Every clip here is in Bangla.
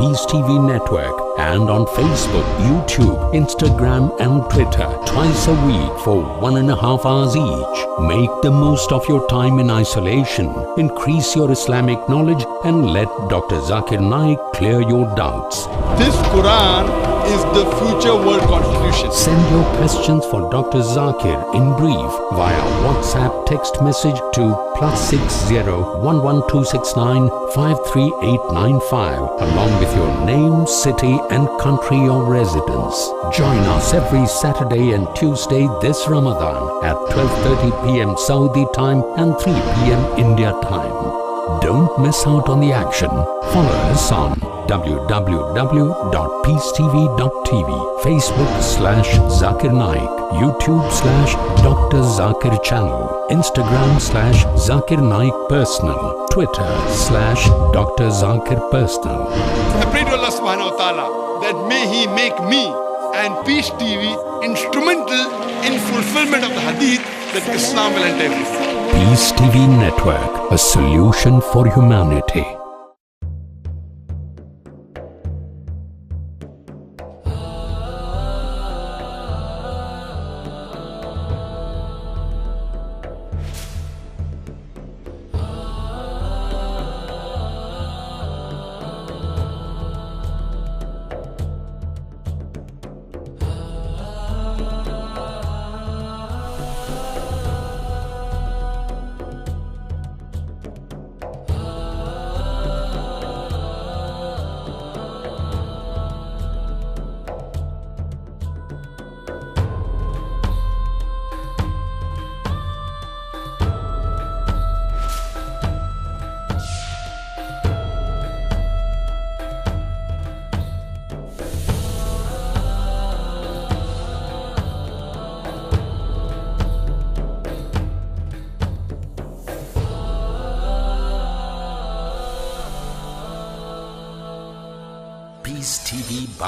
Peace TV Network and on Facebook, YouTube, Instagram, and Twitter twice a week for one and a half hours each. Make the most of your time in isolation. Increase your Islamic knowledge and let Dr. Zakir Naik clear your doubts. This Quran is the future world constitution. Send your questions for Dr. Zakir in brief via WhatsApp text message to plus six zero one one two six nine five three eight nine five along with your name, city, and country of residence. Join us every Saturday and Tuesday this Ramadan at 12:30 p.m. Saudi time and 3 p.m. India time. Don't miss out on the action. Follow us on www.peacetv.tv, Facebook slash Zakir Naik, YouTube slash Dr. Zakir Channel, Instagram slash Zakir Naik Personal, Twitter slash Dr. Zakir Personal. I pray to Allah subhanahu wa ta'ala that may He make me and Peace TV instrumental in fulfillment of the hadith that Islam will enter everyone. Peace TV Network, a solution for humanity.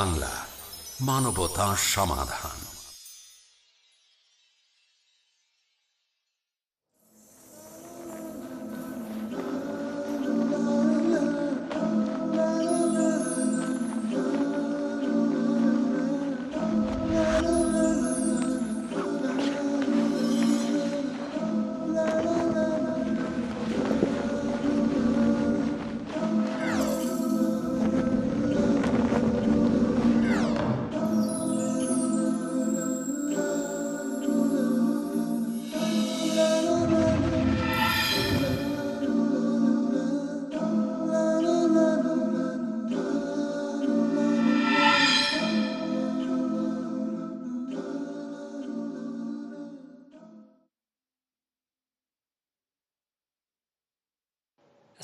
Bangla মানবতা সমাধান।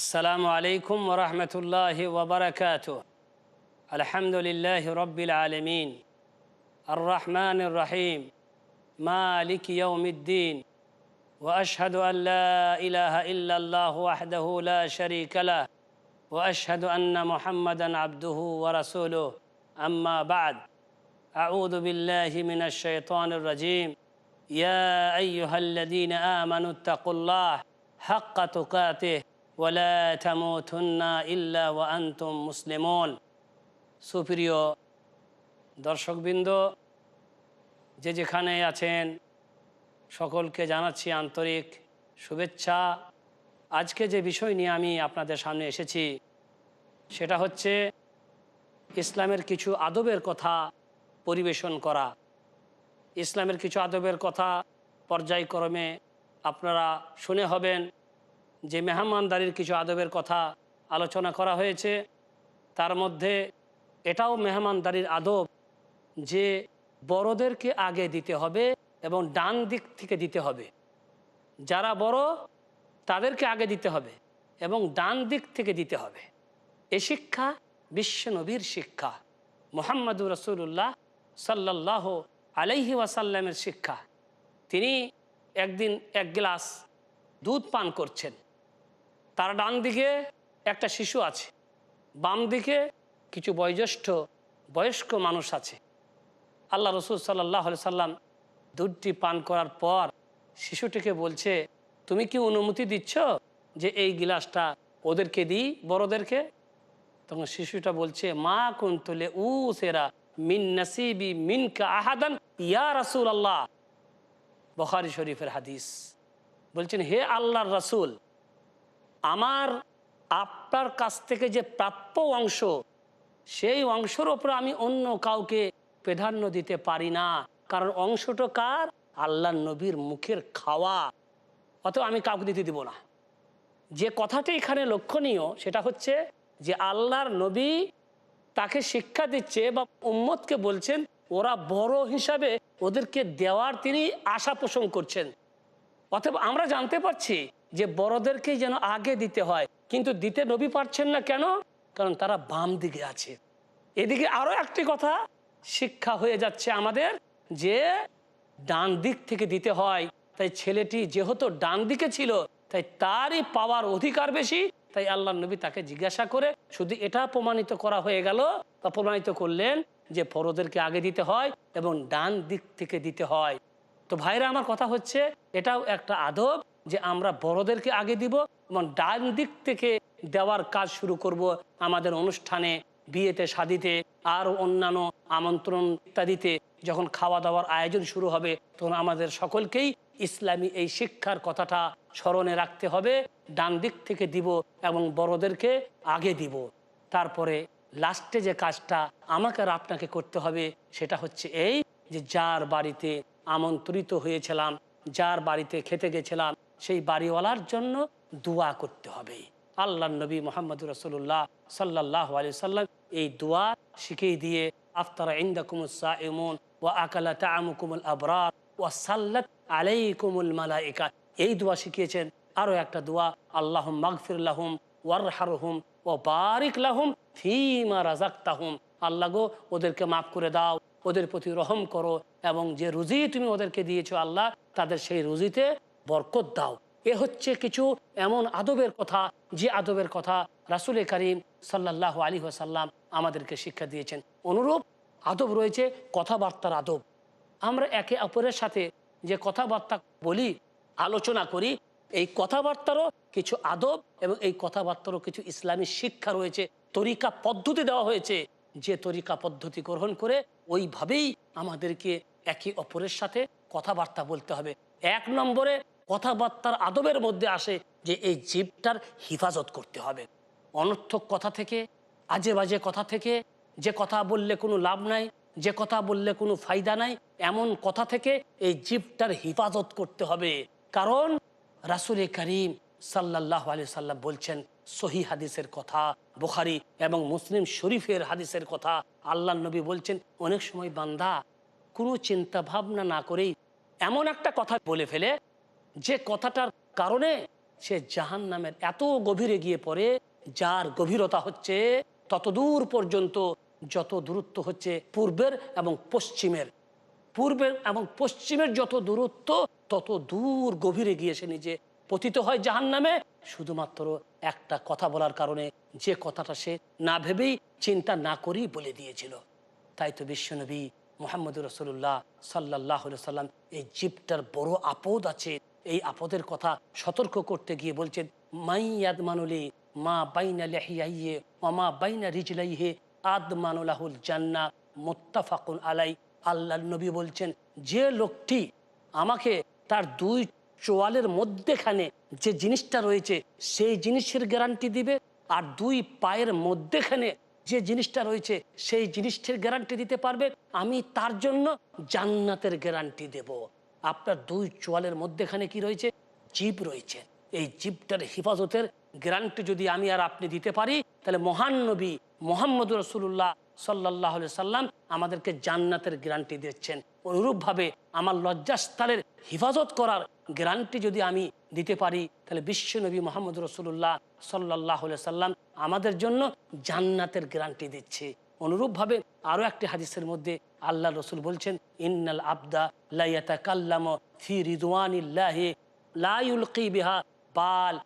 السلام عليكم ورحمة الله وبركاته. الحمد لله رب العالمين. الرحمن الرحيم. مالك يوم الدين. وأشهد أن لا إله إلا الله وحده لا شريك له. وأشهد أن محمدا عبده ورسوله. أما بعد. أعوذ بالله من الشيطان الرجيم. يا أيها الذين آمنوا اتقوا الله حق تقاته. ওয়ালা ইল্লা মুসলিমন। সুপ্রিয় দর্শকবৃন্দ, যে যেখানে আছেন, সকলকে জানাচ্ছি আন্তরিক শুভেচ্ছা। আজকে যে বিষয় নিয়ে আমি আপনাদের সামনে এসেছি, সেটা হচ্ছে ইসলামের কিছু আদবের কথা পরিবেশন করা। ইসলামের কিছু আদবের কথা পর্যায়ক্রমে আপনারা শুনে হবেন। যে মেহমানদারির কিছু আদবের কথা আলোচনা করা হয়েছে, তার মধ্যে এটাও মেহমানদারির আদব যে বড়দেরকে আগে দিতে হবে এবং ডান দিক থেকে দিতে হবে। যারা বড়, তাদেরকে আগে দিতে হবে এবং ডান দিক থেকে দিতে হবে। এ শিক্ষা বিশ্বনবীর শিক্ষা, মোহাম্মদুর রসুল্লাহ সাল্লাহ আলাইহি ওয়াসাল্লামের শিক্ষা। তিনি একদিন এক গ্লাস দুধ পান করছেন। তার ডান দিকে একটা শিশু আছে, বাম দিকে কিছু বয়োজ্যেষ্ঠ বয়স্ক মানুষ আছে। আল্লাহ রসুল সাল্লাহ সাল্লাম দুধটি পান করার পর শিশুটিকে বলছে, তুমি কি অনুমতি দিচ্ছ যে এই গিলাসটা ওদেরকে দিই, বড়দেরকে? তখন শিশুটা বলছে, মা কুন্তলে উ সেরা মিন নাসিবি মিন আহাদান ইয়া রাসুল আল্লাহ বখারি শরীফের হাদিস। বলছেন, হে আল্লাহর রাসূল আমার, আপনার কাছ থেকে যে প্রাপ্য অংশ, সেই অংশের ওপর আমি অন্য কাউকে প্রাধান্য দিতে পারি না। কারণ অংশটা কার? আল্লাহ নবীর মুখের খাওয়া। অত আমি কাউকে দিতে দিব না। যে কথাটি এখানে লক্ষণীয়, সেটা হচ্ছে যে আল্লাহর নবী তাকে শিক্ষা দিচ্ছে বা উম্মতকে বলছেন, ওরা বড় হিসাবে ওদেরকে দেওয়ার তিনি আশা পোষণ করছেন। অথবা আমরা জানতে পারছি যে বড়দেরকেই যেন আগে দিতে হয়। কিন্তু দিতে নবী পারছেন না কেন? কারণ তারা বাম দিকে আছে। এদিকে আরও একটি কথা, শিক্ষা হয়ে যাচ্ছে আমাদের যে ডান দিক থেকে দিতে হয়। তাই ছেলেটি যেহেতু ডান দিকে ছিল, তাই তারই পাওয়ার অধিকার বেশি। তাই আল্লাহ নবী তাকে জিজ্ঞাসা করে, শুধু এটা প্রমাণিত করা হয়ে গেল বা প্রমাণিত করলেন যে বড়দেরকে আগে দিতে হয় এবং ডান দিক থেকে দিতে হয়? তো ভাইরা, আমার কথা হচ্ছে, এটাও একটা আদব। যে আমরা বড়দেরকে আগে দিব এবং ডান দিক থেকে দেওয়ার কাজ শুরু করব আমাদের অনুষ্ঠানে, বিয়েতে, শাদিতে আর অন্যান্য আমন্ত্রণ ইত্যাদিতে। যখন খাওয়া দাওয়ার আয়োজন শুরু হবে, তখন আমাদের সকলকেই ইসলামী এই শিক্ষার কথাটা স্মরণে রাখতে হবে। ডান দিক থেকে দিব এবং বড়দেরকে আগে দিব। তারপরে লাস্টে যে কাজটা আমাকে আর আপনাকে করতে হবে, সেটা হচ্ছে এই যে যার বাড়িতে আমন্ত্রিত হয়েছিলাম, যার বাড়িতে খেতে গেছিলাম সেই বাড়িওয়ালার জন্য দোয়া করতে হবে। আল্লাহ নবী মোহাম্মদ রসুল্লাহ সাল্লাহ আলি সাল্লাম এই দোয়া শিখিয়ে দিয়ে, আফতারা ইন্দাকুমুসা ইমন ও আকালা তামুকুমুল আবরার ও সাল্লাত আলাইকুমুল মালাইকা। এই দোয়া শিখিয়েছেন। আরও একটা দোয়া আল্লাহ লাহুম ওয়ারহারহুম ও বারিক লাহুম ফিমা রাজাক্তাহুম আল্লাহ গো, ওদেরকে মাফ করে দাও, ওদের প্রতি রহম করো এবং যে রুজি তুমি ওদেরকে দিয়েছ আল্লাহ, তাদের সেই রুজিতে বরকত দাও। এ হচ্ছে কিছু এমন আদবের কথা, যে আদবের কথা রাসুল করিম সাল্লাহ আলী সাল্লাম আমাদেরকে শিক্ষা দিয়েছেন। অনুরূপ আদব রয়েছে কথাবার্তার আদব। আমরা একে অপরের সাথে যে কথাবার্তা বলি, আলোচনা করি, এই কথাবার্তারও কিছু আদব এবং এই কথাবার্তারও কিছু ইসলামী শিক্ষা রয়েছে, তরিকা পদ্ধতি দেওয়া হয়েছে। যে তরিকা পদ্ধতি গ্রহণ করে ওইভাবেই আমাদেরকে একে অপরের সাথে কথাবার্তা বলতে হবে। এক নম্বরে কথাবার্তার আদবের মধ্যে আসে যে এই জীবটার হিফাজত করতে হবে। অনর্থক কথা থেকে, আজে বাজে কথা থেকে, যে কথা বললে কোনো লাভ নাই, যে কথা বললে কোনো ফায়দা নাই, এমন কথা থেকে এই জীবটার হিফাজত করতে হবে। কারণ রাসুল করিম সাল্লাহ আলি সাল্লাম বলছেন সহি হাদিসের কথা, বুখারি এবং মুসলিম শরীফের হাদিসের কথা আল্লাহ নবী বলছেন, অনেক সময় বান্দা কোনো চিন্তা ভাবনা না করেই এমন একটা কথা বলে ফেলে যে কথাটার কারণে সে জাহান নামের এত গভীরে গিয়ে পড়ে, যার গভীরতা হচ্ছে ততদূর পর্যন্ত যত দূরত্ব হচ্ছে পূর্বের এবং পশ্চিমের। পূর্বের এবং পশ্চিমের যত দূরত্ব, তত দূর গভীরে গিয়ে সে নিজে পতিত হয় জাহান নামে শুধুমাত্র একটা কথা বলার কারণে যে কথাটা সে না ভেবেই চিন্তা না করেই বলে দিয়েছিল। তাই তো বিশ্বনবী মোহাম্মদ রসুল্লাহ সাল্লাহ সাল্লাম এই জীবটার বড় আপদ আছে। এই আপদের কথা সতর্ক করতে গিয়ে বলছেন মাইয়াদ মানুলি মা বাইনা লেহিয়াইয়ে মা বাইনা রিজলাইহে আদ মানুলাহুল জান্না। মোত্তাফাকুন আলাই আল্লাহ নবী বলছেন, যে লোকটি আমাকে তার দুই চোয়ালের মধ্যেখানে যে জিনিসটা রয়েছে, সেই জিনিসের গ্যারান্টি দিবে আর দুই পায়ের মধ্যেখানে যে জিনিসটা রয়েছে, সেই জিনিসটির গ্যারান্টি দিতে পারবে। আমি তার জন্য জান্নাতের গ্যারান্টি দেব। আপনার দুই চোয়ালের মধ্যেখানে কি রয়েছে? জীব রয়েছে। এই জীবটার হেফাজতের গ্যারান্টি যদি আমি আর আপনি দিতে পারি, তাহলে মহান নবী মোহাম্মদ রসুল্লাহ সাল্লাহ সাল্লাম আমাদেরকে জান্নাতের গ্যারান্টি দিচ্ছেন অনুরূপভাবে আমার লজ্জাস্থানের হেফাজত করার গ্যারান্টি যদি আমি দিতে পারি, তাহলে বিশ্বনবী মোহাম্মদ রসুল্লাহ সাল্লাহ সাল্লাম আমাদের জন্য জান্নাতের গ্যারান্টি দিচ্ছে। অনুরূপভাবে আরও একটি হাদিসের মধ্যে আল্লাহ রসুল বলছেন, ইন্নাল আবদা লাইয়াতা কাল্লাম ফি রিদওয়ানিল্লাহে লাইউলকি বিহা বাল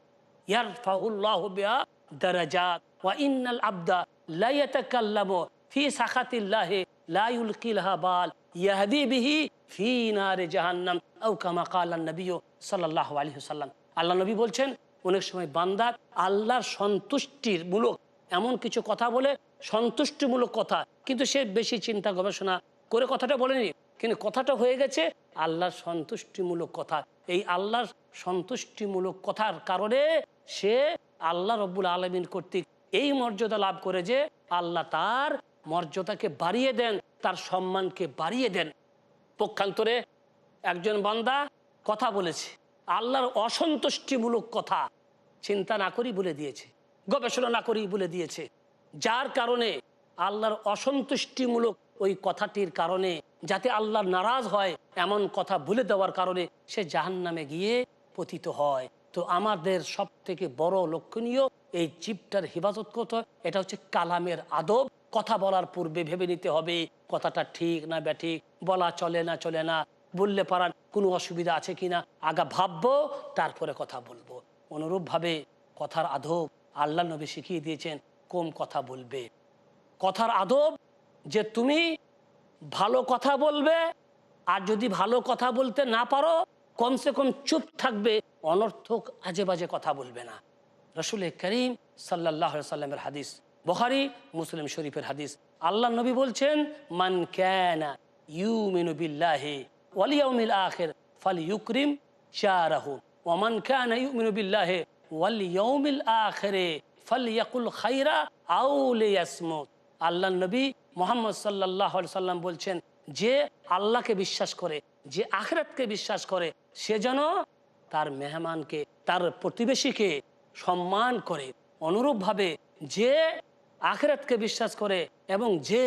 ইয়ারফাউল্লাহ বিহা দারাজাত। ওয়া ইন্নাল আবদা লাইয়াতাকাল্লামু ফি সাখাতিল্লাহি লা ইউলকিলহা বাল ইয়াহদি বিহি ফি নারে জাহান্নাম। আও কামা ক্বালা নবী সাল্লাল্লাহু আলাইহি ওয়াসাল্লাম। আল্লাহ নবী বলছেন, অনেক সময় বান্দা আল্লাহর সন্তুষ্টির মূলক এমন কিছু কথা বলে সন্তুষ্টিমূলক কথা। কিন্তু সে বেশি চিন্তা গবেষণা করে কথাটা বলেনি। কিন্তু কথাটা হয়ে গেছে আল্লাহর সন্তুষ্টিমূলক কথা। এই আল্লাহর সন্তুষ্টিমূলক কথার কারণে সে আল্লাহ রব্বুল আলমিন কর্তৃক এই মর্যাদা লাভ করে যে আল্লাহ তার মর্যাদাকে বাড়িয়ে দেন, তার সম্মানকে বাড়িয়ে দেন। পক্ষান্তরে একজন বান্দা কথা বলেছে, আল্লাহর অসন্তুষ্টিমূলক কথা চিন্তা না করি বলে দিয়েছে, গবেষণা না করি বলে দিয়েছে। যার কারণে আল্লাহর অসন্তুষ্টিমূলক ওই কথাটির কারণে, যাতে আল্লাহ নারাজ হয় এমন কথা ভুলে দেওয়ার কারণে সে জাহান নামে গিয়ে পতিত হয় তো আমাদের সব থেকে বড় লক্ষণীয় এই জীবটার হেফাজত করতে হয়। এটা হচ্ছে কালামের আদব কথা বলার পূর্বে ভেবে নিতে হবে, কথাটা ঠিক না ব্যাঠিক বলা চলে না চলে না, বললে পারার কোনো অসুবিধা আছে কিনা আগা ভাববো, তারপরে কথা বলব অনুরূপভাবে কথার আদব আল্লাহ নবী শিখিয়ে দিয়েছেন কম কথা বলবে। কথার আদব যে তুমি ভালো কথা বলবে আর যদি ভালো কথা বলতে না পারো, কমসে কম চুপ থাকবে, অনর্থক আজে বাজে কথা বলবে না। রসুল করিম সাল্লাহ সাল্লামের হাদিস, বখারি, মুসলিম শরীফের হাদিস আল্লাহ নবী বলছেন, মান ক্যানা ইউ ওয়ালিয়াউমিল আখের ফাল ইউক্রিম শাহরাহু ওমান ক্যানা ইউ ওয়ালিয়াউমিল আখেরে ফাল ইয়াকুল খাইরা আউলে ইয়াসমুত আল্লাহ নবী মোহাম্মদ সাল্লাহ সাল্লাম বলছেন, যে আল্লাহকে বিশ্বাস করে, যে আখরাতকে বিশ্বাস করে, সে যেন তার মেহমানকে, তার প্রতিবেশীকে সম্মান করে, অনুরূপভাবে যে আখরাতকে বিশ্বাস করে এবং যে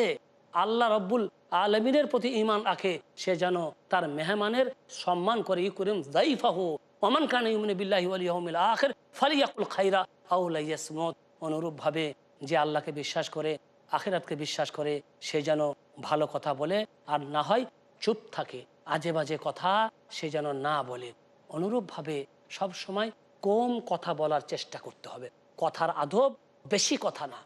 আল্লাহ রব্বুল আলমিনের প্রতি ইমান রাখে, সে যেন তার মেহমানের সম্মান করে। ইকুরিম জাইফাহু ওমান খান ইমিন বিল্লাহি আলিয়ামিল আখের, ফালিয়াকুল খাইরা আউলাইয়াসমত অনুরূপভাবে যে আল্লাহকে বিশ্বাস করে, আখেরাতকে বিশ্বাস করে, সে যেন ভালো কথা বলে আর না হয় চুপ থাকে আজে বাজে কথা সে যেন না বলে। অনুরূপভাবে সব সময় কম কথা বলার চেষ্টা করতে হবে। কথার আদব বেশি কথা না।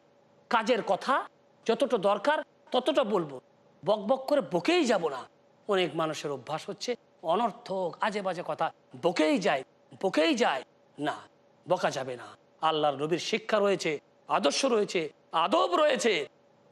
কাজের কথা যতটা দরকার ততটা বলব। বক বক করে বকেই যাব না। অনেক মানুষের অভ্যাস হচ্ছে অনর্থক আজে বাজে কথা বকেই যায় বকেই যায় না, বকা যাবে না। আল্লাহর নবীর শিক্ষা রয়েছে, আদর্শ রয়েছে, আদব রয়েছে।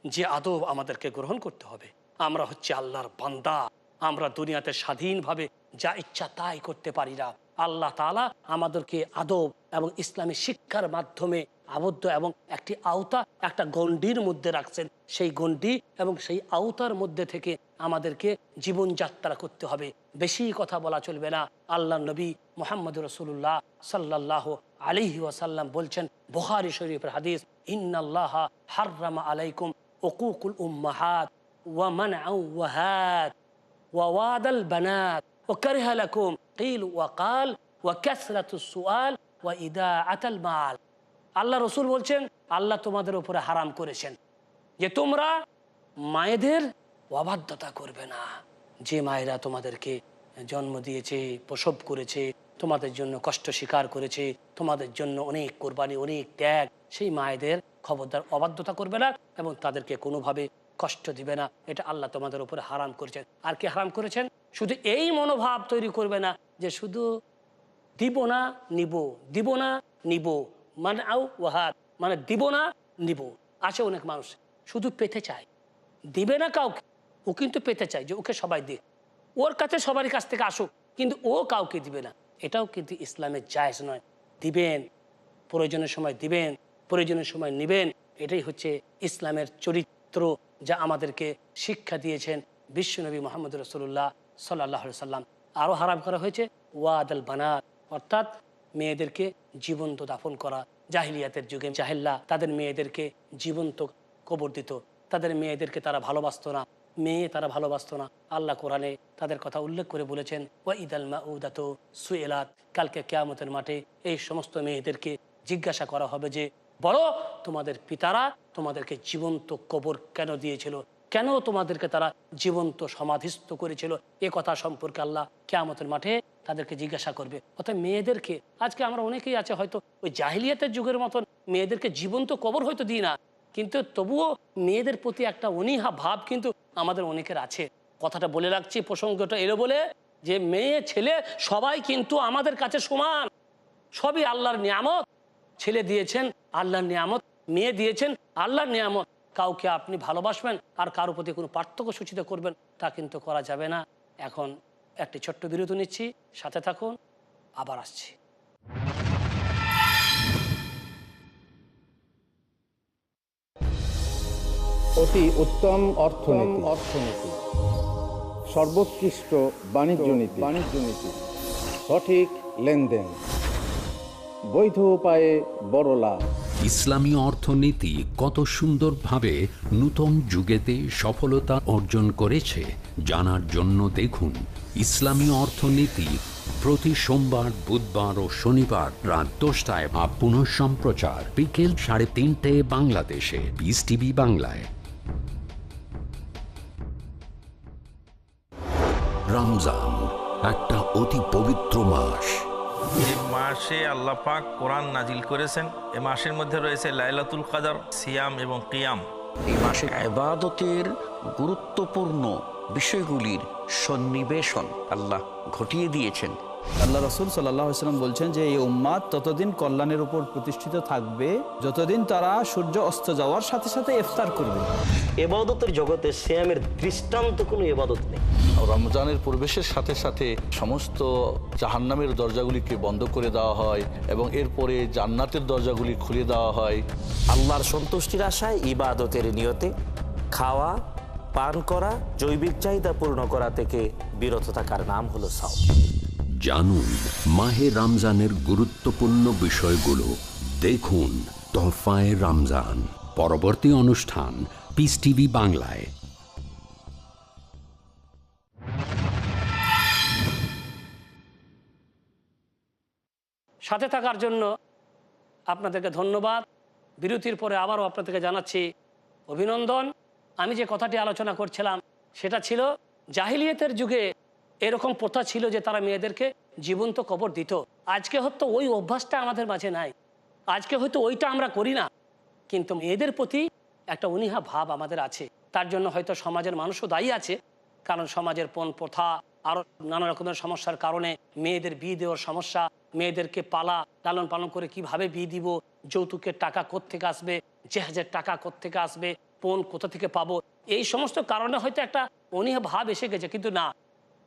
যে আদব আমাদেরকে গ্রহণ করতে হবে। আমরা হচ্ছে আল্লাহর বান্দা। আমরা দুনিয়াতে স্বাধীনভাবে যা ইচ্ছা তাই করতে পারি না। আল্লাহ তালা আমাদেরকে আদব এবং ইসলামী শিক্ষার মাধ্যমে আবদ্ধ এবং একটি আওতা, একটা গণ্ডির মধ্যে রাখছেন। সেই গণ্ডি এবং সেই আওতার মধ্যে থেকে আমাদেরকে জীবনযাত্রা করতে হবে। বেশি কথা বলা চলবে না। আল্লাহ নবী মোহাম্মদ রসুল্লাহ সাল্লাহ আলিহি ওয়াসাল্লাম বলছেন বোহারি শরীফের হাদিস, ইন্নাল্লাহ হাররামা আলাইকুম ওকুকুল উম্মাহাত ওয়ামান ওয়াহাত ওয়াওয়াদাল বানাত ও কারিহালাকুম কিল ওয়াকাল ওয়া ক্যাসরাতুস সুয়াল ওয়া ইদা মাল আল্লাহ রসুল বলছেন, আল্লাহ তোমাদের উপরে হারাম করেছেন, যে তোমরা মায়েদের অবাধ্যতা করবে না। যে মায়েরা তোমাদেরকে জন্ম দিয়েছে, প্রসব করেছে তোমাদের জন্য কষ্ট স্বীকার করেছে, তোমাদের জন্য অনেক কোরবানি, অনেক ত্যাগ। সেই মায়েদের খবরদার অবাধ্যতা করবে না এবং তাদেরকে কোনোভাবে কষ্ট দিবে না। এটা আল্লাহ তোমাদের উপরে হারাম করেছেন। আর কি হারাম করেছেন? শুধু এই মনোভাব তৈরি করবে না যে শুধু দিব না, নিব, দিব না, নিব। মানে আউ ওয়াহাত মানে দিব না, নিব। আছে অনেক মানুষ শুধু পেতে চায়। দিবে না কাউকে, ও কিন্তু পেতে চায় যে ওকে সবাই দিক। ওর কাছে সবারই কাছ থেকে আসুক, কিন্তু ও কাউকে দিবে না। এটাও কিন্তু ইসলামের জায়জ নয়। দিবেন, প্রয়োজনের সময় দিবেন, প্রয়োজনের সময় নিবেন, এটাই হচ্ছে ইসলামের চরিত্র যা আমাদেরকে শিক্ষা দিয়েছেন বিশ্বনবী মোহাম্মদ রসুল্লাহ সাল্লাহ সাল্লাম। আরও হারাম করা হয়েছে ওয়াদ আল বানাত, অর্থাৎ মেয়েদেরকে জীবন্ত দাফন করা। জাহিলিয়াতের যুগে জাহেল্লা তাদের মেয়েদেরকে জীবন্ত কবর দিত। তাদের মেয়েদেরকে তারা ভালোবাসত না। মেয়ে তারা ভালোবাসতো না। আল্লাহ কোরআনে তাদের কথা উল্লেখ করে বলেছেন ওয়া ইদাল মাউদাত সুয়েলাত কালকে কেয়ামতের মাঠে এই সমস্ত মেয়েদেরকে জিজ্ঞাসা করা হবে যে, বলো, তোমাদের পিতারা তোমাদেরকে জীবন্ত কবর কেন দিয়েছিল? কেন তোমাদেরকে তারা জীবন্ত সমাধিস্থ করেছিল? এ কথা সম্পর্কে আল্লাহ কেয়ামতের মাঠে তাদেরকে জিজ্ঞাসা করবে। অর্থাৎ মেয়েদেরকে, আজকে আমরা অনেকেই আছে হয়তো ওই জাহিলিয়াতের যুগের মতন মেয়েদেরকে জীবন্ত কবর হয়তো দিই না, কিন্তু তবুও মেয়েদের প্রতি একটা অনীহা ভাব কিন্তু আমাদের অনেকের আছে। কথাটা বলে রাখছি, প্রসঙ্গটা এলো বলে যে, মেয়ে, ছেলে সবাই কিন্তু আমাদের কাছে সমান। সবই আল্লাহর নিয়ামত। ছেলে দিয়েছেন, আল্লাহর নিয়ামত। মেয়ে দিয়েছেন, আল্লাহর নিয়ামত। কাউকে আপনি ভালোবাসবেন আর কারোর প্রতি কোনো পার্থক্য সূচিত করবেন, তা কিন্তু করা যাবে না। এখন একটি ছোট্ট বিরতি নিচ্ছি, সাথে থাকুন, আবার আসছি। অতি উত্তম অর্থনীতি। অর্থনীতি সর্বোৎকৃষ্ট বাণিজ্য নীতি। বাণিজ্য নীতি। সঠিক লেনদেন। বৈধ উপায়ে বড় লাভ। ইসলামী অর্থনীতি কত সুন্দরভাবে নূতন যুগেতে সফলতা অর্জন করেছে জানার জন্য দেখুন ইসলামী অর্থনীতি প্রতি সোমবার বুধবার ও শনিবার রাত দশটায় বা পুনঃ সম্প্রচার বিকেল সাড়ে তিনটে বাংলাদেশে। পিস টিভি বাংলায়। রমজান একটা অতি পবিত্র মাস। এই মাসে আল্লাহ পাক কোরআন নাজিল করেছেন। এ মাসের মধ্যে রয়েছে লাইলাতুল কাদার সিয়াম এবং কিয়াম। এই মাসে আবাদতের গুরুত্বপূর্ণ বিষয়গুলির সন্নিবেশন আল্লাহ ঘটিয়ে দিয়েছেন। আল্লাহ রসুল সাল্লাম বলছেন যে এই উম্মাদ ততদিন কল্যাণের উপর প্রতিষ্ঠিত থাকবে যতদিন তারা সূর্য অস্ত যাওয়ার সাথে সাথে ইফতার করবে। এবাদতের জগতে শ্যামের দৃষ্টান্ত কোনো এবাদত নেই। রমজানের প্রবেশের সাথে সাথে সমস্ত জাহান্নামের দরজাগুলিকে বন্ধ করে দেওয়া হয় এবং এরপরে জান্নাতের দরজাগুলি খুলে দেওয়া হয়। আল্লাহর সন্তুষ্টির আশায় ইবাদতের নিয়তে খাওয়া পান করা জৈবিক চাহিদা পূর্ণ করা থেকে বিরত থাকার নাম হলো সাও জানুন মাহে রমজানের গুরুত্বপূর্ণ বিষয়গুলো। দেখুন তোহফায় রমজান। পরবর্তী অনুষ্ঠান পিস টিভি বাংলায়। সাথে থাকার জন্য আপনাদেরকে ধন্যবাদ। বিরতির পরে আবারও আপনাদেরকে জানাচ্ছি অভিনন্দন। আমি যে কথাটি আলোচনা করছিলাম, সেটা ছিল জাহিলিয়তের যুগে এরকম প্রথা ছিল যে তারা মেয়েদেরকে জীবন্ত কবর দিত। আজকে হয়তো ওই অভ্যাসটা আমাদের মাঝে নাই। আজকে হয়তো ওইটা আমরা করি না। কিন্তু মেয়েদের প্রতি একটা অনীহা ভাব আমাদের আছে। তার জন্য হয়তো সমাজের মানুষও দায়ী আছে। কারণ সমাজের পণ প্রথা আরও নানা রকমের সমস্যার কারণে মেয়েদের বিয়ে দেওয়ার সমস্যা, মেয়েদেরকে পালা, লালন পালন করে কীভাবে বিয়ে দিব, যৌতুকের টাকা কোত্থেকে আসবে, জেহাজের টাকা কোত্থেকে আসবে, পণ কোথা থেকে পাবো, এই সমস্ত কারণে হয়তো একটা অনীহা ভাব এসে গেছে। কিন্তু না,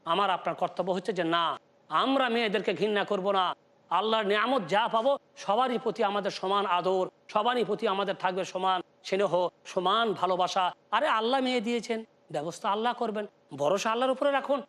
আমার আপনার কর্তব্য হচ্ছে যে না আমরা মেয়েদেরকে ঘৃণা করব না। আল্লাহর নিয়ামত যা পাবো, সবারই প্রতি আমাদের সমান আদর, সবারই প্রতি আমাদের থাকবে সমান স্নেহ, সমান ভালোবাসা। আরে আল্লাহ মেয়ে দিয়েছেন, ব্যবস্থা আল্লাহ করবেন, ভরসা আল্লাহর উপরে রাখুন।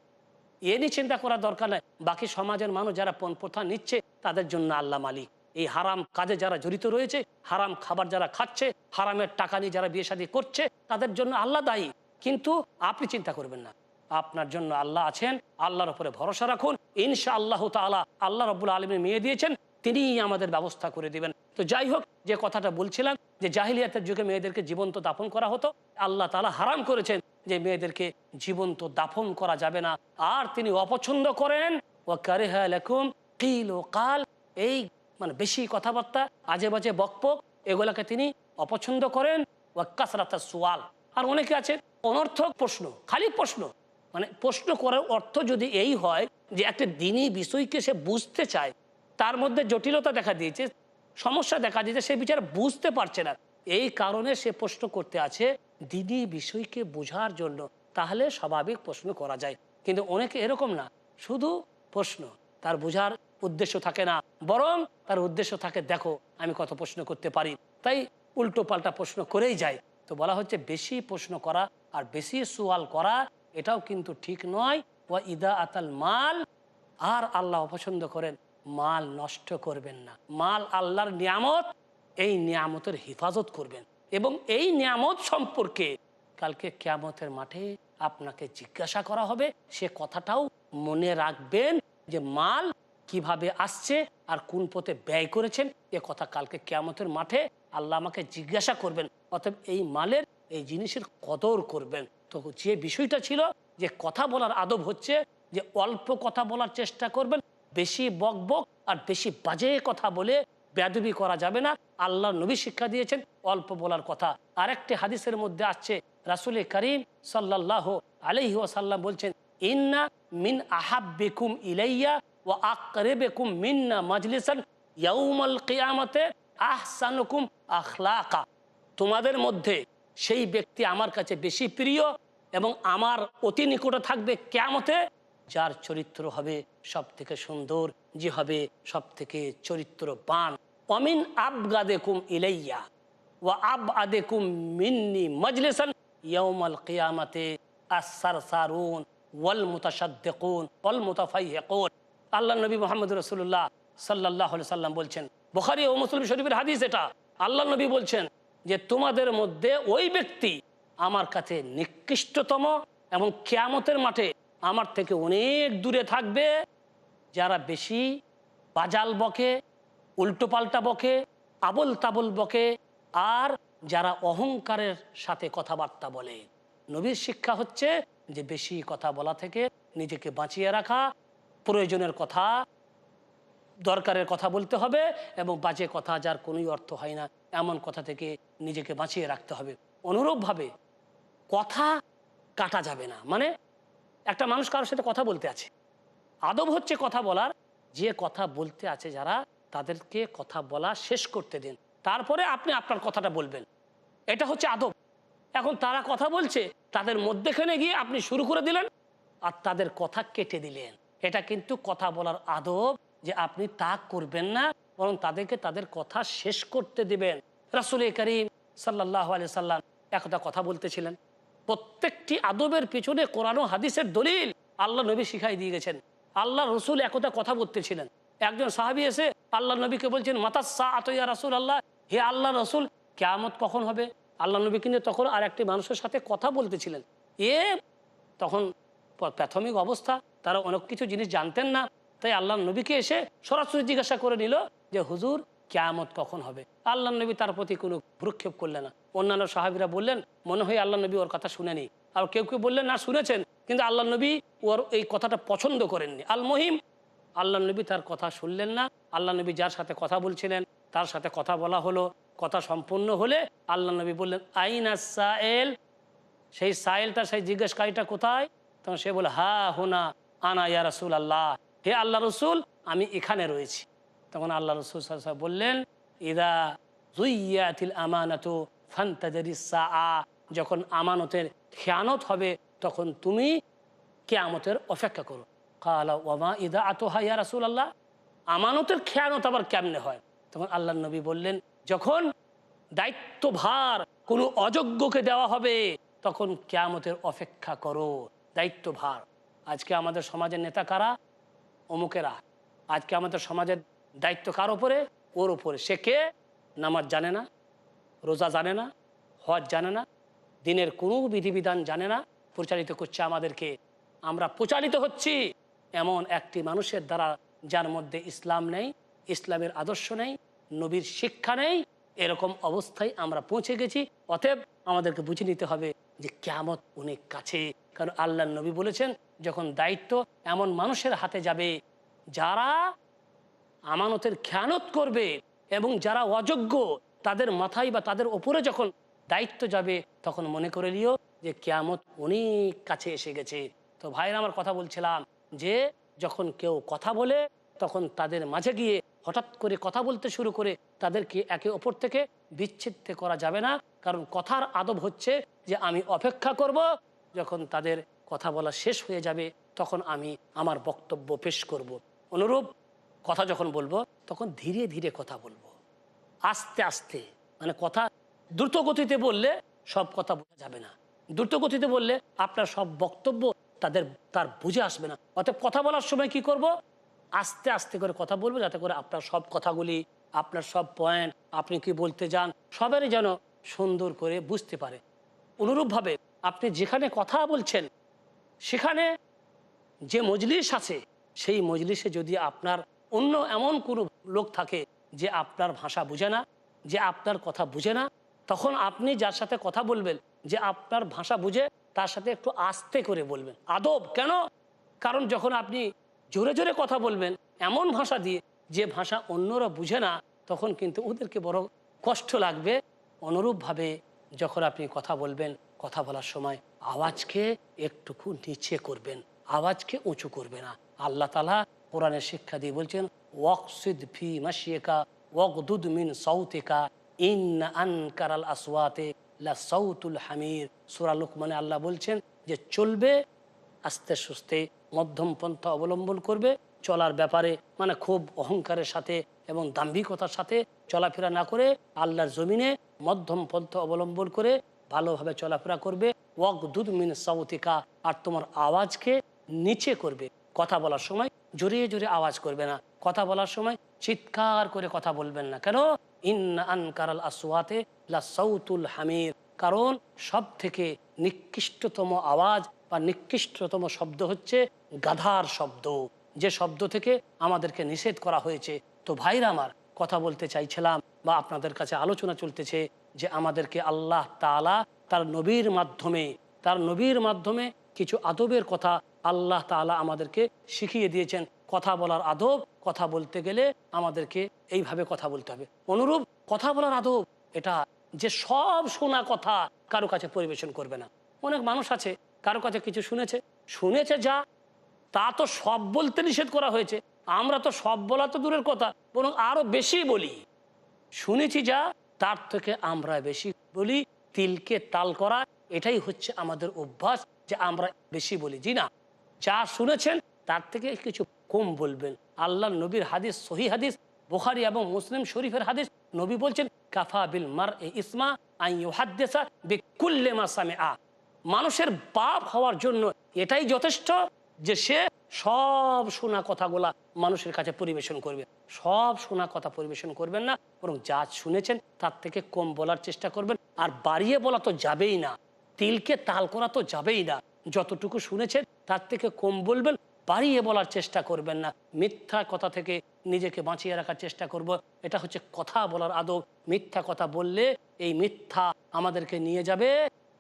এ নিয়ে চিন্তা করার দরকার নাই। বাকি সমাজের মানুষ যারা পণ প্রথা নিচ্ছে, তাদের জন্য আল্লাহ মালিক। এই হারাম কাজে যারা জড়িত রয়েছে, হারাম খাবার যারা খাচ্ছে, হারামের টাকা নিয়ে যারা বিয়ে করছে, তাদের জন্য আল্লাহ দায়ী। কিন্তু আপনি চিন্তা করবেন না। আপনার জন্য আল্লাহ আছেন, আল্লাহর উপরে ভরসা রাখুন। ইনশা আল্লাহ তালা আল্লাহ রব্বুল আলমী মেয়ে দিয়েছেন, তিনিই আমাদের ব্যবস্থা করে দিবেন। তো যাই হোক, যে কথাটা বলছিলাম, যে জাহিলিয়াতের যুগে মেয়েদেরকে জীবন্ত দাফন করা হতো, আল্লাহ তালা হারাম করেছেন যে মেয়েদেরকে জীবন্ত দাফন করা যাবে না। আর তিনি অপছন্দ করেন ও কারেহা লেখুম কিল ও কাল, এই মানে বেশি কথাবার্তা, আজে বাজে বকপক, এগুলাকে তিনি অপছন্দ করেন ও কাসরাতা সোয়াল। আর অনেকে আছে, অনর্থক প্রশ্ন, খালি প্রশ্ন মানে প্রশ্ন করার অর্থ যদি এই হয় যে একটা দিনই বিষয়কে সে বুঝতে চায়, তার মধ্যে জটিলতা দেখা দিয়েছে, সমস্যা দেখা দিয়েছে, সে বিচার বুঝতে পারছে না। এই কারণে সে প্রশ্ন করতে আছে দিনই বিষয়কে বোঝার জন্য তাহলে স্বাভাবিক প্রশ্ন করা যায়। কিন্তু অনেকে এরকম না, শুধু প্রশ্ন, তার বোঝার উদ্দেশ্য থাকে না, বরং তার উদ্দেশ্য থাকে, দেখো, আমি কত প্রশ্ন করতে পারি। তাই উল্টো পাল্টা প্রশ্ন করেই যায়। তো বলা হচ্ছে, বেশি প্রশ্ন করা আর বেশি সোয়াল করা এটাও কিন্তু ঠিক নয়। ও ইদা আতাল মাল, আর আল্লাহ অপছন্দ করেন মাল নষ্ট করবেন না। মাল আল্লাহর নিয়ামত, এই নিয়ামতের হেফাজত করবেন। এবং এই নিয়ামত সম্পর্কে কালকে কেয়ামতের মাঠে আপনাকে জিজ্ঞাসা করা হবে, সে কথাটাও মনে রাখবেন যে মাল কীভাবে আসছে আর কোন পথে ব্যয় করেছেন, এ কথা কালকে কেয়ামতের মাঠে আল্লাহ আমাকে জিজ্ঞাসা করবেন। অতএব এই মালের, এই জিনিসের কদর করবেন। তো যে বিষয়টা ছিল যে কথা বলার আদব হচ্ছে যে অল্প কথা বলার চেষ্টা করবেন, বেশি বক বক আর বেশি বাজে কথা বলে বেদবি করা যাবে না। আল্লাহ নবী শিক্ষা দিয়েছেন অল্প বলার কথা। আরেকটি হাদিসের মধ্যে আসছে, রাসুল করিম সাল্লাহ আলহি ওসাল্লাম বলছেন, ইন্না মিন আহাব্বিকুম ইলাইয়া ও আকরে বেকুম মিন্না মাজলিসান ইয়াউমাল কিয়ামতে আহসানুকুম আখলাকা। তোমাদের মধ্যে সেই ব্যক্তি আমার কাছে বেশি প্রিয় এবং আমার অতি নিকটে থাকবে কেমতে যার চরিত্র হবে সব থেকে সুন্দর, যে হবে সব থেকে চরিত্রবান। অমিন আবগাদেকুম ইলাইয়া ও আব আদেকুম মিন্নি মজলিসান ইয়ৌমাল কিয়ামাতে আসার সারুন ওয়াল মুতাসাদ্দিকুন ওয়াল মুতাফাইহিকুন আল্লাহ নবী মোহাম্মদ রসুল্লাহ সাল্লাহ সাল্লাম বলছেন, বখারি ও মুসলিম শরীফের হাদিস এটা। আল্লাহ নবী বলছেন যে তোমাদের মধ্যে ওই ব্যক্তি আমার কাছে নিকৃষ্টতম এবং কেয়ামতের মাঠে আমার থেকে অনেক দূরে থাকবে, যারা বেশি বাজাল বকে উল্টোপাল্টা বকে, আবল তাবল বকে, আর যারা অহংকারের সাথে কথাবার্তা বলে। নবীর শিক্ষা হচ্ছে যে বেশি কথা বলা থেকে নিজেকে বাঁচিয়ে রাখা, প্রয়োজনের কথা, দরকারের কথা বলতে হবে এবং বাজে কথা যার কোনোই অর্থ হয় না। এমন কথা থেকে নিজেকে বাঁচিয়ে রাখতে হবে। অনুরূপভাবে কথা কাটা যাবে না। মানে একটা মানুষ কারোর সাথে কথা বলতে আছে। আদব হচ্ছে কথা বলার। যে কথা বলতে আছে যারা, তাদেরকে কথা বলা শেষ করতে দিন। তারপরে আপনি আপনার কথাটা বলবেন। এটা হচ্ছে আদব। এখন তারা কথা বলছে, তাদের মধ্যেখানে গিয়ে আপনি শুরু করে দিলেন আর তাদের কথা কেটে দিলেন। এটা কিন্তু কথা বলার আদব যে আপনি তা করবেন না। বরং তাদেরকে তাদের কথা শেষ করতে দিবেন। রাসুল করিম সাল্লাহ আলি সাল্লাম কথা বলতেছিলেন, প্রত্যেকটি আদবের পিছনে কোরআন হাদিসের দলিল আল্লাহ নবী শিখাই দিয়ে গেছেন। আল্লাহ রসুল একথা কথা বলতেছিলেন। একজন সাহাবি এসে আল্লাহ নবীকে বলছেন আতইয়া রাসুল আল্লাহ হে আল্লাহ রসুল, কেয়ামত কখন হবে? আল্লাহ নবী কিন্তু তখন আর একটি মানুষের সাথে কথা বলতেছিলেন। এ তখন প্রাথমিক অবস্থা, তারা অনেক কিছু জিনিস জানতেন না। তাই আল্লাহ নবীকে এসে সরাসরি জিজ্ঞাসা করে নিল যে, হুজুর, কেয়ামত কখন হবে? আল্লাহ নবী তার প্রতি কোনো ভ্রুক্ষেপ করলেন না। অন্যান্য সাহাবিরা বললেন, মনে হয় আল্লাহ নবী ওর কথা শুনেনি। আর কেউ কেউ বললেন, না, শুনেছেন। কিন্তু আল্লাহ নবী ওর এই কথাটা পছন্দ করেননি। আল মহিম আল্লাহ নবী তার কথা শুনলেন না। আল্লাহ নবী যার সাথে কথা বলছিলেন, তার সাথে কথা বলা হলো। কথা সম্পূর্ণ হলে আল্লাহ নবী বললেন, আইন সায়েল? সেই সাইলটা সেই জিজ্ঞেসকারীটা কোথায়? তখন সে বলে হা, হুনা, আনা ইয়া রসুল আল্লাহ হে আল্লাহ রসুল, আমি এখানে রয়েছি। তখন আল্লাহ রসুল বললেন, ইদা জুইয়াতিল আমানাতু ফান্তাজারি সা যখন আমানতের খেয়ানত হবে, তখন তুমি কেয়ামতের অপেক্ষা করো। কালা ওমা ইদা আতোহা ইয়া রাসুল আল্লাহ আমানতের খেয়ানত আবার কেমনে হয়? তখন আল্লাহ নবী বললেন, যখন দায়িত্বভার কোনো অযোগ্যকে দেওয়া হবে, তখন কেয়ামতের অপেক্ষা করো, দায়িত্বভার। আজকে আমাদের সমাজের নেতা কারা? অমুকেরা। আজকে আমাদের সমাজের দায়িত্ব কার ওপরে ওর ওপরে সে কে? নামাজ জানে না, রোজা জানে না, হজ জানে না, দিনের কোনো বিধিবিধান জানে না, প্রচারিত করছে আমাদেরকে। আমরা প্রচারিত হচ্ছি এমন একটি মানুষের দ্বারা যার মধ্যে ইসলাম নেই, ইসলামের আদর্শ নেই, নবীর শিক্ষা নেই, এরকম অবস্থায় আমরা পৌঁছে গেছি। অতএব আমাদেরকে বুঝে নিতে হবে যে কেমত অনেক কাছে। কারণ আল্লাহ নবী বলেছেন, যখন দায়িত্ব এমন মানুষের হাতে যাবে, যারা আমানতের খেয়ানত করবে এবং যারা অযোগ্য, তাদের মাথায় বা তাদের ওপরে যখন দায়িত্ব যাবে, তখন মনে করে নিও যে কেয়ামত অনেক কাছে এসে গেছে। তো ভাইরা আমার কথা বলছিলাম যে, যখন কেউ কথা বলে, তখন তাদের মাঝে গিয়ে হঠাৎ করে কথা বলতে শুরু করে, তাদেরকে একে অপর থেকে বিচ্ছেদ করা যাবে না। কারণ কথার আদব হচ্ছে যে আমি অপেক্ষা করব, যখন তাদের কথা বলা শেষ হয়ে যাবে, তখন আমি আমার বক্তব্য পেশ করব। অনুরূপ কথা যখন বলব, তখন ধীরে ধীরে কথা বলব। আস্তে আস্তে মানে কথা দ্রুত গতিতে বললে সব কথা বোঝা যাবে না। দ্রুত গতিতে বললে আপনার সব বক্তব্য তাদের, তার বুঝে আসবে না। অতএব কথা বলার সময় কি করব? আস্তে আস্তে করে কথা বলব, যাতে করে আপনার সব কথাগুলি, আপনার সব পয়েন্ট আপনি কি বলতে যান সবারই যেন সুন্দর করে বুঝতে পারে। অনুরূপভাবে আপনি যেখানে কথা বলছেন, সেখানে যে মজলিস আছে, সেই মজলিসে যদি আপনার অন্য এমন কোনো লোক থাকে যে আপনার ভাষা বুঝে না, যে আপনার কথা বুঝে না, তখন আপনি যার সাথে কথা বলবেন, যে আপনার ভাষা বুঝে, তার সাথে একটু আস্তে করে বলবেন। আদব কেন? কারণ যখন আপনি জোরে জোরে কথা বলবেন, এমন ভাষা দিয়ে যে ভাষা অন্যরা বুঝে না, তখন কিন্তু ওদেরকে বড় কষ্ট লাগবে। অনুরূপভাবে যখন আপনি কথা বলবেন, কথা বলার সময় আওয়াজকে একটুকু নিচে করবেন, আওয়াজকে উঁচু করবে না। আল্লাহ তালা কোরআনের শিক্ষা দিয়ে বলছেন, ওয়াকসিদ ফি মাসিয়েকা ওয়াকদুদ মিন সৌতিকা ইন আনকারাল আসওয়াতে সৌতুল হামির। সুরা লুকমানে আল্লাহ বলছেন যে, চলবে, আস্তে সুস্তে মধ্যম পন্থা অবলম্বন করবে চলার ব্যাপারে মানে খুব অহংকারের সাথে এবং দাম্ভিকতার সাথে চলাফেরা না করে আল্লাহর জমিনে মধ্যম পন্থা অবলম্বন করে ভালোভাবে চলাফেরা করবে। ওয়াক দুধ মিন সাউতিকা, আর তোমার আওয়াজকে নিচে করবে। কথা বলার সময় জোরে জোরে আওয়াজ করবে না। কথা বলার সময় চিৎকার করে কথা বলবেন না। কেন? ইন লা সৌতুল হামির। কারণ সব থেকে নিকৃষ্টতম আওয়াজ বা নিকৃষ্টতম শব্দ হচ্ছে গাধার শব্দ। যে শব্দ থেকে আমাদেরকে নিষেধ করা হয়েছে। তো ভাইরা আমার, কথা বলতে চাইছিলাম বা আপনাদের কাছে আলোচনা চলতেছে যে আমাদেরকে আল্লাহ তাআলা তার নবীর মাধ্যমে, তার নবীর মাধ্যমে কিছু আদবের কথা আল্লাহ তাআলা আমাদেরকে শিখিয়ে দিয়েছেন। কথা বলার আদব, কথা বলতে গেলে আমাদেরকে এইভাবে কথা বলতে হবে। অনুরূপ কথা বলার আদব, এটা যে সব শোনা কথা কারও কাছে পরিবেশন করবে না। অনেক মানুষ আছে, কারও কাছে কিছু শুনেছে শুনেছে যা তা তো সব বলতে নিষেধ করা হয়েছে। আমরা তো সব বলা তো দূরের কথা, বরং আরও বেশি বলি। শুনেছি যা, তার থেকে আমরা বেশি বলি, তিলকে তাল করা, এটাই হচ্ছে আমাদের অভ্যাস যে আমরা বেশি বলি। জি না, যা শুনেছেন, তার থেকে কিছু কম বলবেন। আল্লাহ নবীর হাদিস, সহি হাদিস, বুখারি এবং মুসলিম শরীফের হাদিস, নবী বলছেন, কাফা বিল মার এ ইসমা আই হাদ্দেসা বিকুল্লে মাসামে আ মানুষের বাপ হওয়ার জন্য এটাই যথেষ্ট যে সে সব শোনা কথাগুলা মানুষের কাছে পরিবেশন করবে। সব শোনা কথা পরিবেশন করবেন না, বরং যা শুনেছেন তার থেকে কম বলার চেষ্টা করবেন। আর বাড়িয়ে বলা তো যাবেই না, তিলকে তাল করা তো যাবেই না। যতটুকু শুনেছেন তার থেকে কম বলবেন, বাড়িয়ে বলার চেষ্টা করবেন না। মিথ্যা কথা থেকে নিজেকে বাঁচিয়ে রাখার চেষ্টা করব। এটা হচ্ছে কথা বলার আদব। মিথ্যা কথা বললে এই মিথ্যা আমাদেরকে নিয়ে যাবে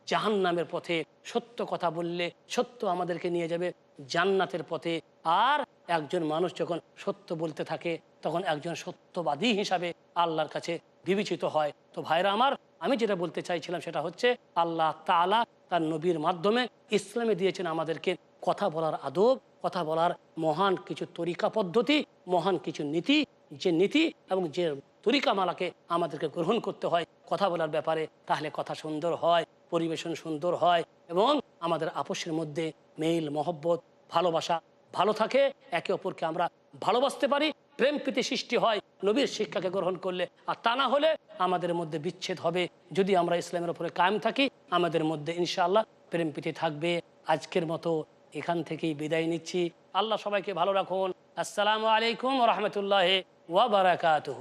জাহান নামের পথে। সত্য কথা বললে সত্য আমাদেরকে নিয়ে যাবে। জান্নাতের পথে আর একজন মানুষ যখন সত্য বলতে থাকে, তখন একজন সত্যবাদী হিসাবে আল্লাহর কাছে বিবেচিত হয়। তো ভাইরা আমার, আমি যেটা বলতে চাইছিলাম সেটা হচ্ছে, আল্লাহ তাআলা তার নবীর মাধ্যমে ইসলামে দিয়েছেন আমাদেরকে কথা বলার আদব, কথা বলার মহান কিছু তরিকা পদ্ধতি, মহান কিছু নীতি, যে নীতি এবং যে তরিকামালাকে আমাদেরকে গ্রহণ করতে হয় কথা বলার ব্যাপারে, তাহলে কথা সুন্দর হয়, পরিবেশন সুন্দর হয় এবং আমাদের আপসের মধ্যে মেইল, মহব্বত, ভালোবাসা, ভালো থাকে, একে অপরকে আমরা ভালোবাসতে পারি। প্রেম প্রীতি সৃষ্টি হয় নবীর শিক্ষাকে গ্রহণ করলে। আর তা না হলে আমাদের মধ্যে বিচ্ছেদ হবে। যদি আমরা ইসলামের উপরে কায়েম থাকি, আমাদের মধ্যে ইনশাআল্লাহ প্রেম প্রীতি থাকবে। আজকের মতো এখান থেকেই বিদায় নিচ্ছি। আল্লাহ সবাইকে ভালো রাখুন। আসসালামু আলাইকুম রহমতুল্লাহ ওয়াবারাকাতুহ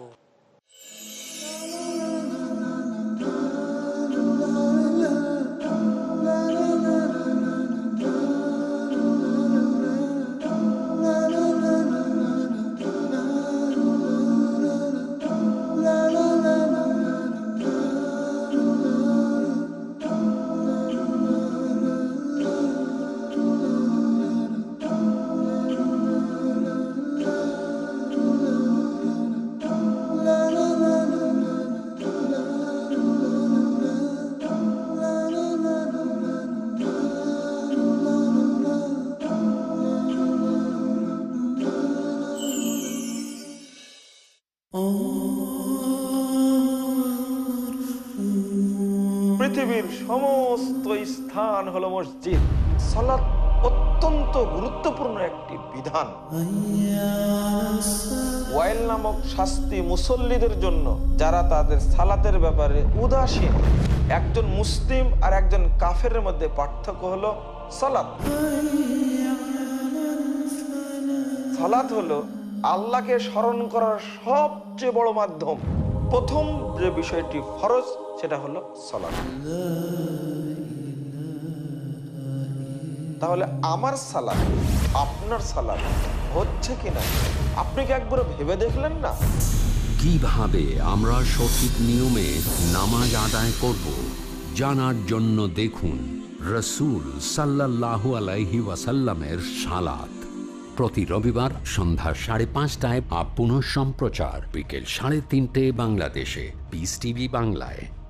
হলো মসজিদ। সালাত অত্যন্ত গুরুত্বপূর্ণ একটি বিধান। ওয়াইল নামক শাস্তি মুসল্লিদের জন্য, যারা তাদের সালাতের ব্যাপারে উদাসীন। একজন মুসলিম আর একজন কাফের মধ্যে পার্থক্য হলো সালাত। সালাত হলো আল্লাহকে স্মরণ করার সবচেয়ে বড় মাধ্যম। প্রথম যে বিষয়টি ফরজ, সেটা হলো সালাত। তাহলে আমার সালাত আপনার সালাত হচ্ছে কিনা আপনি কি একবার ভেবে দেখলেন না? কীভাবে আমরা সঠিক নিয়মে নামাজ আদায় করব জানার জন্য দেখুন রসুল সাল্লাল্লাহু আলাইহি ওয়াসাল্লামের সালাত। প্রতি রবিবার সন্ধ্যা সাড়ে পাঁচটায় আপ সম্প্রচার বিকেল সাড়ে তিনটে বাংলাদেশে, পিস টিভি বাংলায়।